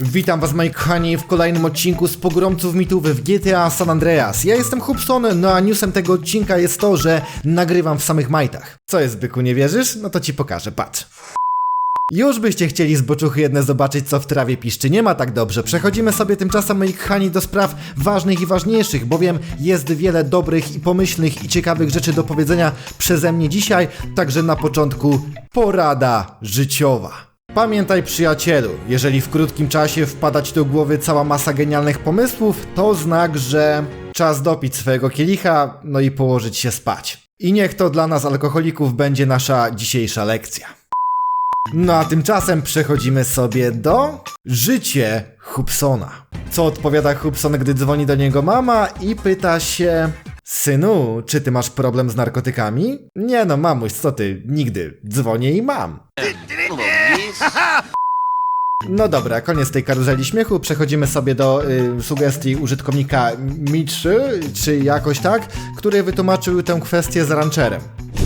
Witam was moi kochani w kolejnym odcinku z Pogromców Mitów w GTA San Andreas. Ja jestem Hubson, no a newsem tego odcinka jest to, że nagrywam w samych majtach. Co jest byku, nie wierzysz? No to ci pokażę, patrz. Już byście chcieli z boczuchy jedne zobaczyć, co w trawie piszczy. Nie ma tak dobrze. Przechodzimy sobie tymczasem, moi kochani, do spraw ważnych i ważniejszych, bowiem jest wiele dobrych i pomyślnych i ciekawych rzeczy do powiedzenia przeze mnie dzisiaj. Także na początku porada życiowa. Pamiętaj przyjacielu, jeżeli w krótkim czasie wpada ci do głowy cała masa genialnych pomysłów, to znak, że czas dopić swojego kielicha, no i położyć się spać. I niech to dla nas alkoholików będzie nasza dzisiejsza lekcja. No a tymczasem przechodzimy sobie do życie Hubsona. Co odpowiada Hubson, gdy dzwoni do niego mama i pyta się Synu, czy ty masz problem z narkotykami? Nie no, mamuś, co ty, nigdy. Dzwonię i mam. No dobra, koniec tej karuzeli śmiechu. Przechodzimy sobie do y, sugestii użytkownika Mitrzy, czy jakoś tak, który wytłumaczył tę kwestię z rancherem.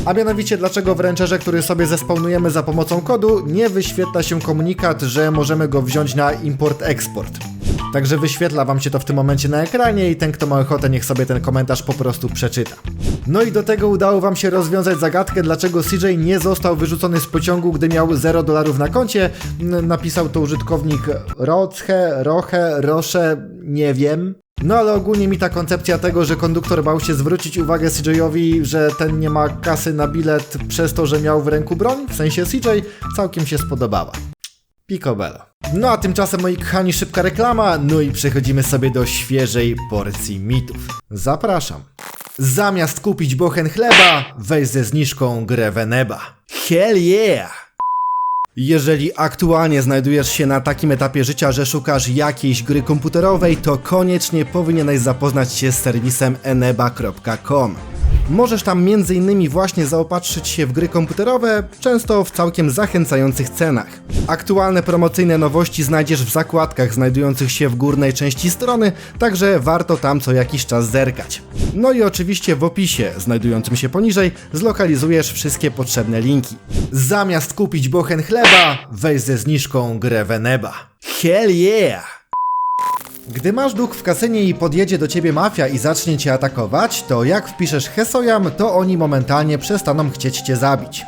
A mianowicie, dlaczego w rancherze, który sobie zespawnujemy za pomocą kodu, nie wyświetla się komunikat, że możemy go wziąć na import-export. Także wyświetla wam się to w tym momencie na ekranie i ten, kto ma ochotę, niech sobie ten komentarz po prostu przeczyta. No i do tego udało wam się rozwiązać zagadkę, dlaczego CJ nie został wyrzucony z pociągu, gdy miał 0 dolarów na koncie. Napisał to użytkownik Roche, Roche, Rosze, nie wiem. No ale ogólnie mi ta koncepcja tego, że konduktor bał się zwrócić uwagę CJ-owi, że ten nie ma kasy na bilet przez to, że miał w ręku broń, w sensie CJ, całkiem się spodobała. Picobello. No a tymczasem, moi kochani, szybka reklama, no i przechodzimy sobie do świeżej porcji mitów. Zapraszam. Zamiast kupić bochen chleba, weź ze zniżką grę Veneba. Hell yeah! Jeżeli aktualnie znajdujesz się na takim etapie życia, że szukasz jakiejś gry komputerowej, to koniecznie powinieneś zapoznać się z serwisem eneba.com. Możesz tam m.in. właśnie zaopatrzyć się w gry komputerowe, często w całkiem zachęcających cenach. Aktualne promocyjne nowości znajdziesz w zakładkach znajdujących się w górnej części strony, także warto tam co jakiś czas zerkać. No i oczywiście w opisie, znajdującym się poniżej, zlokalizujesz wszystkie potrzebne linki. Zamiast kupić bochen chleba, weź ze zniżką grę Veneba. Hell yeah! Gdy masz dług w kasynie i podjedzie do ciebie mafia i zacznie cię atakować, to jak wpiszesz Hesojam, to oni momentalnie przestaną chcieć cię zabić.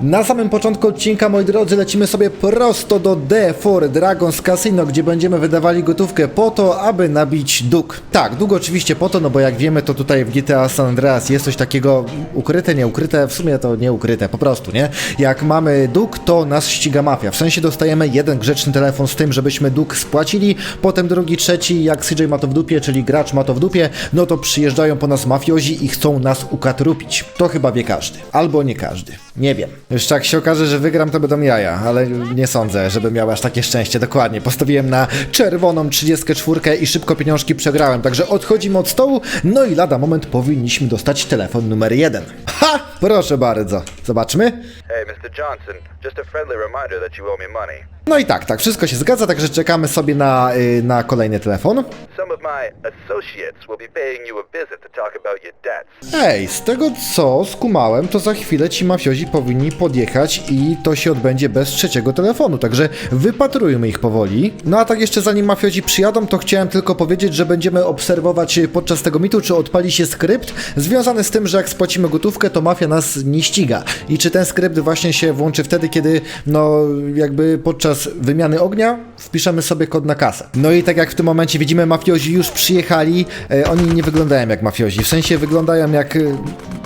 Na samym początku odcinka, moi drodzy, lecimy sobie prosto do D4 Dragons Casino, gdzie będziemy wydawali gotówkę po to, aby nabić dług. Tak, dług oczywiście po to, no bo jak wiemy, to tutaj w GTA San Andreas jest coś takiego ukryte, nieukryte, w sumie to nieukryte, po prostu, nie? Jak mamy dług, to nas ściga mafia. W sensie dostajemy jeden grzeczny telefon z tym, żebyśmy dług spłacili, potem drugi, trzeci, jak CJ ma to w dupie, czyli gracz ma to w dupie, no to przyjeżdżają po nas mafiozi i chcą nas ukatrupić. To chyba wie każdy. Albo nie każdy. Nie wiem. Jeszcze jak się okaże, że wygram, to będą jaja, ale nie sądzę, żeby miał aż takie szczęście. Dokładnie. Postawiłem na czerwoną 34 i szybko pieniążki przegrałem. Także odchodzimy od stołu, no i lada moment powinniśmy dostać telefon numer jeden. Ha! Proszę bardzo. Zobaczmy. Hey, Mr. Johnson, just a friendly reminder that you owe me money. No i tak, tak, wszystko się zgadza, także czekamy sobie na, y, na kolejny telefon. Some of my associates will be paying you a visit to talk about your debts. Ej, z tego co skumałem, to za chwilę ci mafiozi powinni podjechać i to się odbędzie bez trzeciego telefonu, także wypatrujmy ich powoli. No a tak jeszcze zanim mafiozi przyjadą, to chciałem tylko powiedzieć, że będziemy obserwować podczas tego mitu, czy odpali się skrypt związany z tym, że jak spłacimy gotówkę, to mafia nas nie ściga. I czy ten skrypt właśnie się włączy wtedy, kiedy no jakby podczas wymiany ognia wpiszemy sobie kod na kasę. No i tak jak w tym momencie widzimy, mafiozi już przyjechali, e, oni nie wyglądają jak mafiozi, w sensie wyglądają jak e,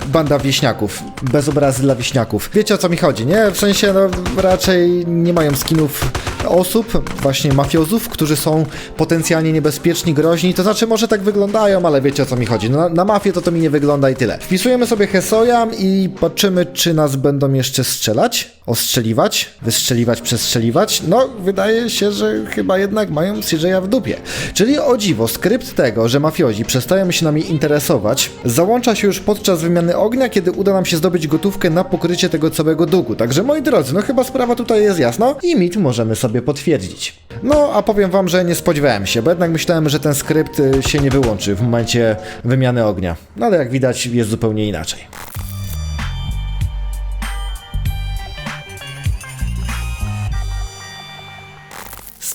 banda wieśniaków, bez obrazy dla wieśniaków. Wiecie o co mi chodzi, nie? W sensie no raczej nie mają skinów osób, właśnie mafiozów, którzy są potencjalnie niebezpieczni, groźni, to znaczy może tak wyglądają, ale wiecie o co mi chodzi. No, na, na mafię to to mi nie wygląda i tyle. Wpisujemy sobie Hesojam i patrzymy, czy nas będą jeszcze strzelać, ostrzeliwać, wystrzeliwać, przestrzeliwać. No, wydaje się, że chyba jednak mają CJ'a w dupie. Czyli o dziwo, skrypt tego, że mafiozi przestają się nami interesować, załącza się już podczas wymiany ognia, kiedy uda nam się zdobyć gotówkę na pokrycie tego całego długu. Także moi drodzy, no chyba sprawa tutaj jest jasna i mit możemy sobie potwierdzić. No, a powiem wam, że nie spodziewałem się, bo jednak myślałem, że ten skrypt y, się nie wyłączy w momencie wymiany ognia. No ale jak widać jest zupełnie inaczej.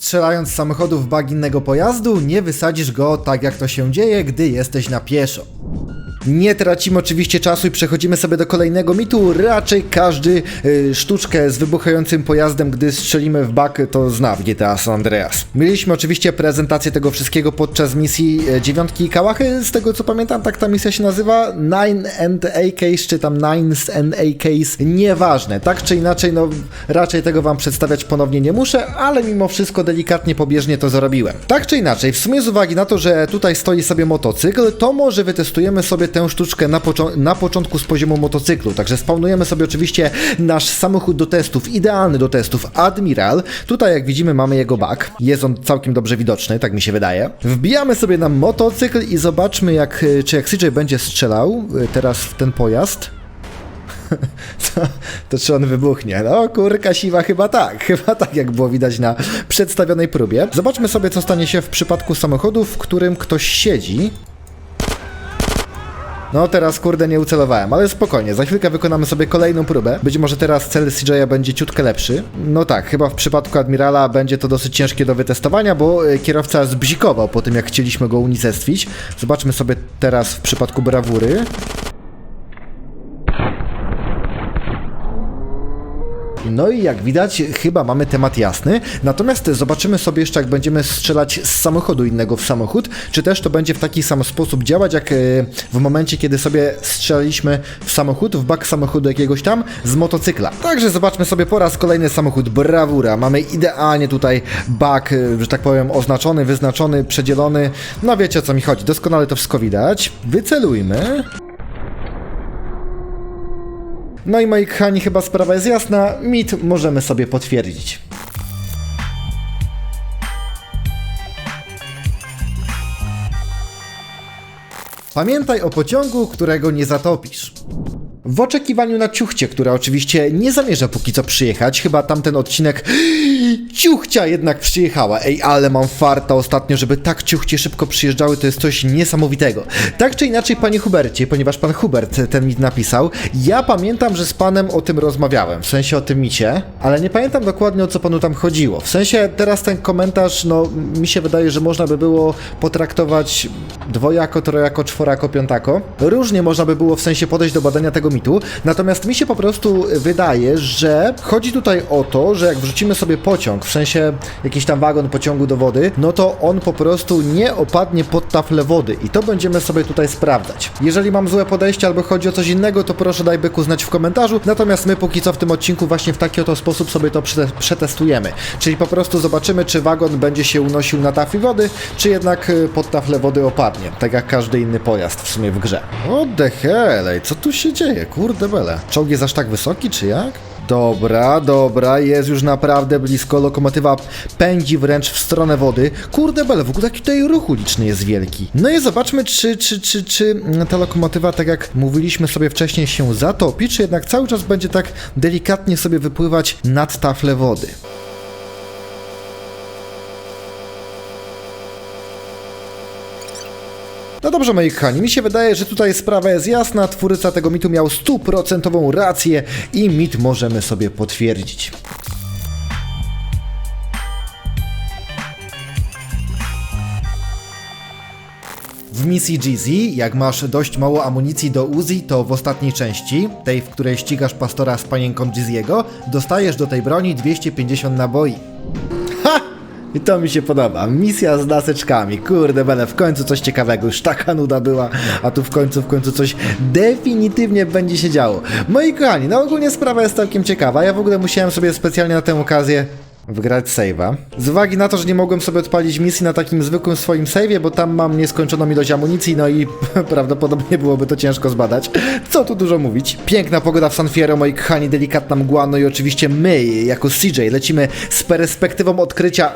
strzelając z samochodów bag innego pojazdu, nie wysadzisz go tak jak to się dzieje, gdy jesteś na pieszo. Nie tracimy oczywiście czasu i przechodzimy sobie do kolejnego mitu. Raczej każdy y, sztuczkę z wybuchającym pojazdem, gdy strzelimy w bak, to zna w GTA San Andreas. Mieliśmy oczywiście prezentację tego wszystkiego podczas misji e, dziewiątki i Kałachy. Z tego co pamiętam, tak ta misja się nazywa. Nine and A Case, czy tam Nines and A Case. Nieważne. Tak czy inaczej, no raczej tego wam przedstawiać ponownie nie muszę, ale mimo wszystko delikatnie pobieżnie to zrobiłem. Tak czy inaczej, w sumie z uwagi na to, że tutaj stoi sobie motocykl, to może wytestujemy sobie tę sztuczkę na, na początku z poziomu motocyklu. Także spawnujemy sobie oczywiście nasz samochód do testów, idealny do testów Admiral. Tutaj jak widzimy mamy jego bak. Jest on całkiem dobrze widoczny, tak mi się wydaje. Wbijamy sobie na motocykl i zobaczmy jak, y, czy jak CJ będzie strzelał y, teraz w ten pojazd. To, to czy on wybuchnie? No kurka siwa chyba tak, chyba tak jak było widać na przedstawionej próbie. Zobaczmy sobie co stanie się w przypadku samochodu, w którym ktoś siedzi. No teraz kurde nie ucelowałem, ale spokojnie, za chwilkę wykonamy sobie kolejną próbę. Być może teraz cel CJ'a będzie ciutkę lepszy. No tak, chyba w przypadku Admirala będzie to dosyć ciężkie do wytestowania, bo e, kierowca zbzikował po tym jak chcieliśmy go unicestwić. Zobaczmy sobie teraz w przypadku Brawury. No i jak widać, chyba mamy temat jasny. Natomiast zobaczymy sobie jeszcze, jak będziemy strzelać z samochodu innego w samochód, czy też to będzie w taki sam sposób działać, jak e, w momencie, kiedy sobie strzelaliśmy w samochód, w bak samochodu jakiegoś tam z motocykla. Także zobaczmy sobie po raz kolejny samochód Brawura. Mamy idealnie tutaj bak, e, że tak powiem, oznaczony, wyznaczony, przedzielony. No wiecie o co mi chodzi, doskonale to wszystko widać. Wycelujmy. No i moi kochani, chyba sprawa jest jasna. Mit możemy sobie potwierdzić. Pamiętaj o pociągu, którego nie zatopisz. W oczekiwaniu na ciuchcie, która oczywiście nie zamierza póki co przyjechać, chyba tamten odcinek ciuchcia jednak przyjechała. Ej, ale mam farta ostatnio, żeby tak ciuchcie szybko przyjeżdżały, to jest coś niesamowitego. Tak czy inaczej, panie Hubercie, ponieważ pan Hubert ten mit napisał, ja pamiętam, że z panem o tym rozmawiałem, w sensie o tym micie, ale nie pamiętam dokładnie o co panu tam chodziło. W sensie teraz ten komentarz, no mi się wydaje, że można by było potraktować dwojako, trojako, czworako, piątako. Różnie można by było w sensie podejść do badania tego mitu, natomiast mi się po prostu wydaje, że chodzi tutaj o to, że jak wrzucimy sobie pociąg, w sensie jakiś tam wagon pociągu do wody, no to on po prostu nie opadnie pod taflę wody i to będziemy sobie tutaj sprawdzać. Jeżeli mam złe podejście albo chodzi o coś innego, to proszę daj byku znać w komentarzu, natomiast my póki co w tym odcinku właśnie w taki oto sposób sobie to przete- przetestujemy. Czyli po prostu zobaczymy, czy wagon będzie się unosił na tafli wody, czy jednak y, pod taflę wody opadnie, tak jak każdy inny pojazd w sumie w grze. O the co tu się dzieje? Kurde bele. Czołg jest aż tak wysoki, czy jak? Dobra, dobra, jest już naprawdę blisko. Lokomotywa pędzi wręcz w stronę wody. Kurde bele, w ogóle jaki tutaj ruch uliczny jest wielki. No i zobaczmy, czy, czy, czy, czy ta lokomotywa, tak jak mówiliśmy sobie wcześniej, się zatopi, czy jednak cały czas będzie tak delikatnie sobie wypływać nad taflę wody. No dobrze, moi kochani, mi się wydaje, że tutaj sprawa jest jasna. Twórca tego mitu miał stuprocentową rację i mit możemy sobie potwierdzić. W misji GZ, jak masz dość mało amunicji do Uzi, to w ostatniej części, tej w której ścigasz pastora z panienką Giziego, dostajesz do tej broni 250 naboi. I to mi się podoba. Misja z laseczkami. Kurde bele, w końcu coś ciekawego. Już taka nuda była, a tu w końcu, w końcu coś definitywnie będzie się działo. Moi kochani, no ogólnie sprawa jest całkiem ciekawa. Ja w ogóle musiałem sobie specjalnie na tę okazję wygrać save'a. Z uwagi na to, że nie mogłem sobie odpalić misji na takim zwykłym swoim save'ie, bo tam mam nieskończoną ilość amunicji, no i prawdopodobnie byłoby to ciężko zbadać. Co tu dużo mówić. Piękna pogoda w San Fierro, moi kochani, delikatna mgła, no i oczywiście my, jako CJ, lecimy z perspektywą odkrycia...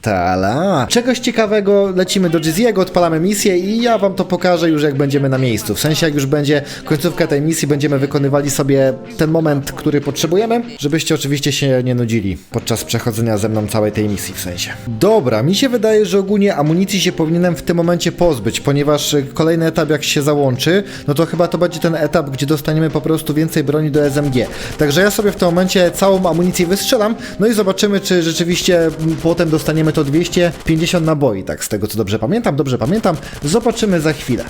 Tala! Czegoś ciekawego, lecimy do Giziego, odpalamy misję i ja wam to pokażę już jak będziemy na miejscu. W sensie jak już będzie końcówka tej misji, będziemy wykonywali sobie ten moment, który potrzebujemy, żebyście oczywiście się nie nudzili podczas przechodzenia przechodzenia ze mną całej tej misji w sensie. Dobra, mi się wydaje, że ogólnie amunicji się powinienem w tym momencie pozbyć, ponieważ y, kolejny etap jak się załączy, no to chyba to będzie ten etap, gdzie dostaniemy po prostu więcej broni do SMG. Także ja sobie w tym momencie całą amunicję wystrzelam, no i zobaczymy, czy rzeczywiście mm, potem dostaniemy to 250 naboi, tak z tego co dobrze pamiętam, dobrze pamiętam. Zobaczymy za chwilę.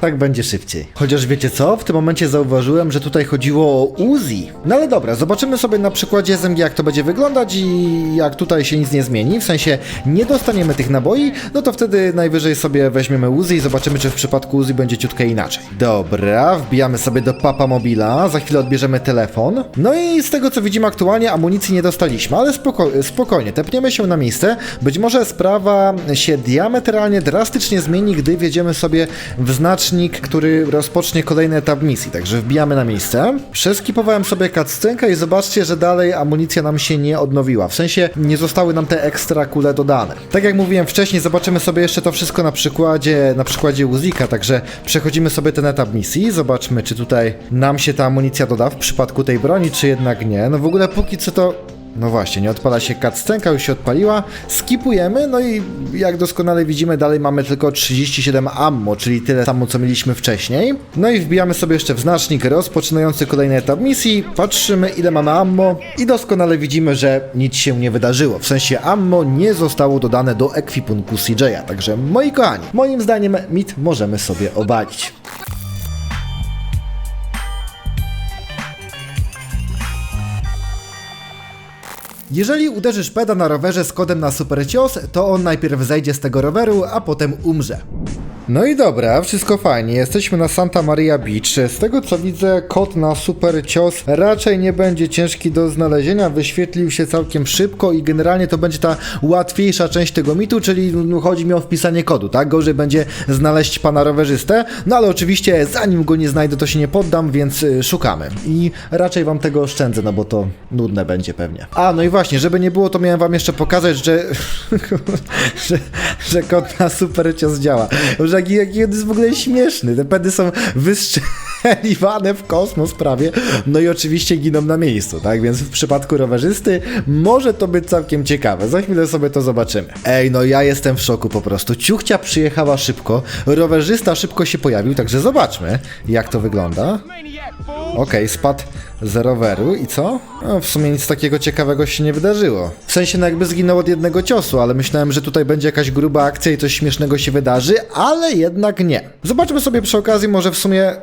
Tak będzie szybciej. Chociaż wiecie co? W tym momencie zauważyłem, że tutaj chodziło o Uzi. No ale dobra, zobaczymy sobie na przykładzie SMG jak to będzie wyglądać i jak tutaj się nic nie zmieni, w sensie nie dostaniemy tych naboi, no to wtedy najwyżej sobie weźmiemy Uzi i zobaczymy, czy w przypadku Uzi będzie ciutkę inaczej. Dobra, wbijamy sobie do Papa Mobila, za chwilę odbierzemy telefon. No i z tego co widzimy aktualnie amunicji nie dostaliśmy, ale spoko spokojnie, tepniemy się na miejsce. Być może sprawa się diametralnie, drastycznie zmieni, gdy wjedziemy sobie w znacznik, który rozpocznie kolejny etap misji. Także wbijamy na miejsce. Przeskipowałem sobie cutscenkę i zobaczcie, że dalej amunicja nam się nie odnowiła. W sensie nie zostały nam te ekstra kule dodane. Tak jak mówiłem wcześniej, zobaczymy sobie jeszcze to wszystko na przykładzie, na przykładzie Uzika, także przechodzimy sobie ten etap misji. Zobaczmy, czy tutaj nam się ta amunicja doda w przypadku tej broni, czy jednak nie. No w ogóle póki co to no właśnie, nie odpala się cutscenka, już się odpaliła. Skipujemy, no i jak doskonale widzimy, dalej mamy tylko 37 ammo, czyli tyle samo, co mieliśmy wcześniej. No i wbijamy sobie jeszcze w znacznik rozpoczynający kolejny etap misji, patrzymy ile mamy ammo i doskonale widzimy, że nic się nie wydarzyło. W sensie ammo nie zostało dodane do ekwipunku CJ'a, także moi kochani, moim zdaniem mit możemy sobie obalić. Jeżeli uderzysz peda na rowerze z kodem na super cios, to on najpierw zejdzie z tego roweru, a potem umrze. No i dobra, wszystko fajnie. Jesteśmy na Santa Maria Beach. Z tego co widzę, kod na super cios raczej nie będzie ciężki do znalezienia. Wyświetlił się całkiem szybko i generalnie to będzie ta łatwiejsza część tego mitu, czyli no, chodzi mi o wpisanie kodu, tak? Gorzej będzie znaleźć pana rowerzystę. No ale oczywiście zanim go nie znajdę, to się nie poddam, więc y, szukamy. I raczej wam tego oszczędzę, no bo to nudne będzie pewnie. A, no i właśnie, żeby nie było, to miałem wam jeszcze pokazać, że, że, że kod na super cios działa. Że jaki, jaki jest w ogóle śmieszny. Te pedy są wystrzeliwane w kosmos prawie, no i oczywiście giną na miejscu, tak? Więc w przypadku rowerzysty może to być całkiem ciekawe. Za chwilę sobie to zobaczymy. Ej, no ja jestem w szoku po prostu. Ciuchcia przyjechała szybko, rowerzysta szybko się pojawił, także zobaczmy, jak to wygląda. Okej, spadł z roweru i co? No, w sumie nic takiego ciekawego się nie wydarzyło. W sensie, no jakby zginął od jednego ciosu, ale myślałem, że tutaj będzie jakaś gruba akcja i coś śmiesznego się wydarzy, ale jednak nie. Zobaczmy sobie przy okazji, może w sumie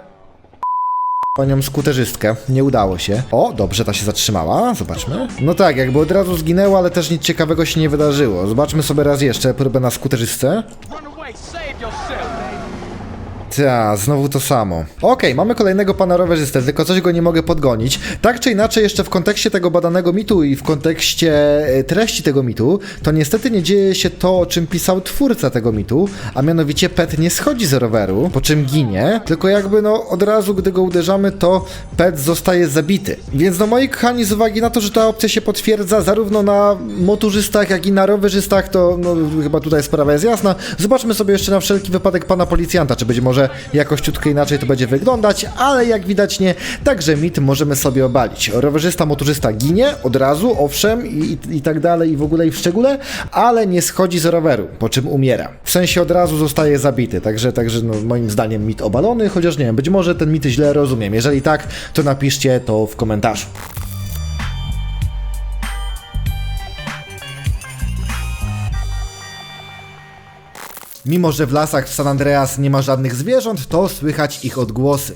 panią skuterzystkę. Nie udało się. O, dobrze, ta się zatrzymała. Zobaczmy. No tak, jakby od razu zginęła, ale też nic ciekawego się nie wydarzyło. Zobaczmy sobie raz jeszcze próbę na skuterzystce. Ta, znowu to samo. Okej, mamy kolejnego pana rowerzystę, tylko coś go nie mogę podgonić. Tak czy inaczej, jeszcze w kontekście tego badanego mitu i w kontekście e, treści tego mitu, to niestety nie dzieje się to, o czym pisał twórca tego mitu, a mianowicie Pet nie schodzi z roweru, po czym ginie, tylko jakby no od razu, gdy go uderzamy, to Pet zostaje zabity. Więc no moi kochani, z uwagi na to, że ta opcja się potwierdza zarówno na motorzystach, jak i na rowerzystach, to no, chyba tutaj sprawa jest jasna. Zobaczmy sobie jeszcze na wszelki wypadek pana policjanta, czy być może jakoś ciutkę inaczej to będzie wyglądać, ale jak widać nie, także mit możemy sobie obalić. Rowerzysta, motorzysta ginie od razu, owszem, i, i, i tak dalej, i w ogóle, i w szczególe, ale nie schodzi z roweru, po czym umiera. W sensie od razu zostaje zabity, także, także no, moim zdaniem mit obalony, chociaż nie wiem, być może ten mit źle rozumiem. Jeżeli tak, to napiszcie to w komentarzu. Mimo, że w lasach w San Andreas nie ma żadnych zwierząt, to słychać ich odgłosy.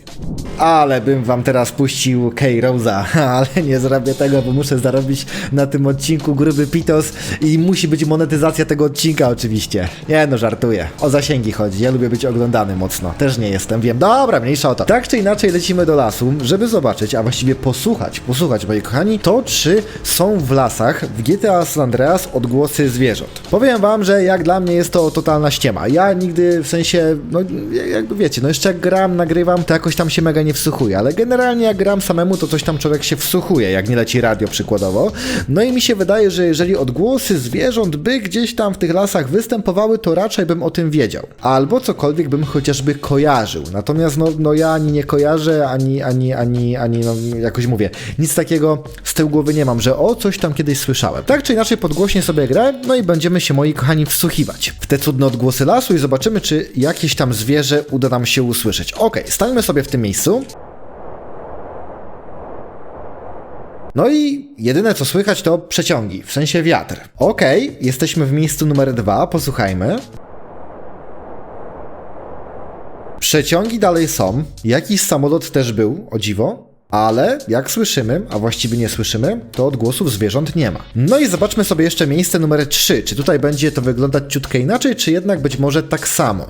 Ale bym wam teraz puścił K-Rosa, ale nie zrobię tego, bo muszę zarobić na tym odcinku gruby pitos i musi być monetyzacja tego odcinka oczywiście. Nie no, żartuję. O zasięgi chodzi, ja lubię być oglądany mocno. Też nie jestem, wiem. Dobra, mniejsza o to. Tak czy inaczej lecimy do lasu, żeby zobaczyć, a właściwie posłuchać, posłuchać, moi kochani, to czy są w lasach w GTA San Andreas odgłosy zwierząt. Powiem wam, że jak dla mnie jest to totalna ściema. Ma. Ja nigdy w sensie, no jakby wiecie, no jeszcze jak gram, nagrywam, to jakoś tam się mega nie wsłuchuję, ale generalnie jak gram samemu, to coś tam człowiek się wsłuchuje, jak nie leci radio przykładowo. No i mi się wydaje, że jeżeli odgłosy zwierząt by gdzieś tam w tych lasach występowały, to raczej bym o tym wiedział. Albo cokolwiek bym chociażby kojarzył. Natomiast no, no ja ani nie kojarzę, ani, ani, ani, ani no jakoś mówię, nic takiego z tyłu głowy nie mam, że o, coś tam kiedyś słyszałem. Tak czy inaczej podgłośnie sobie grę, no i będziemy się, moi kochani, wsłuchiwać w te cudne odgłosy lasu i zobaczymy, czy jakieś tam zwierzę uda nam się usłyszeć. Okej, stańmy sobie w tym miejscu. No i jedyne co słychać to przeciągi, w sensie wiatr. Okej, jesteśmy w miejscu numer dwa, posłuchajmy. Przeciągi dalej są, jakiś samolot też był, o dziwo, ale jak słyszymy, a właściwie nie słyszymy, to odgłosów zwierząt nie ma. No i zobaczmy sobie jeszcze miejsce numer 3. Czy tutaj będzie to wyglądać ciutkę inaczej, czy jednak być może tak samo?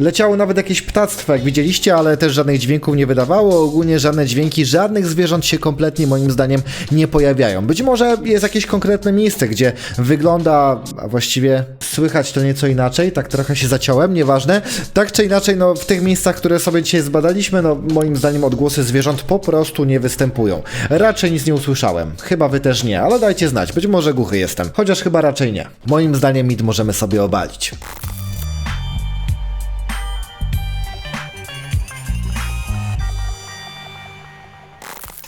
Leciało nawet jakieś ptactwo, jak widzieliście, ale też żadnych dźwięków nie wydawało. Ogólnie żadne dźwięki żadnych zwierząt się kompletnie moim zdaniem nie pojawiają. Być może jest jakieś konkretne miejsce, gdzie wygląda, a właściwie słychać to nieco inaczej, tak trochę się zaciąłem, nieważne. Tak czy inaczej, no w tych miejscach, które sobie dzisiaj zbadaliśmy, no moim zdaniem odgłosy zwierząt po prostu nie występują. Raczej nic nie usłyszałem. Chyba wy też nie, ale dajcie znać, być może głuchy jestem. Chociaż chyba raczej nie. Moim zdaniem mit możemy sobie obalić.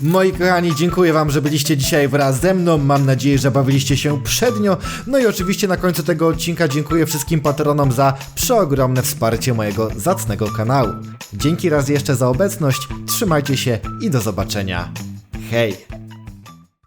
Moi kochani, dziękuję Wam, że byliście dzisiaj wraz ze mną. Mam nadzieję, że bawiliście się przednio. No i oczywiście na końcu tego odcinka dziękuję wszystkim patronom za przeogromne wsparcie mojego zacnego kanału. Dzięki raz jeszcze za obecność, trzymajcie się i do zobaczenia. Hej!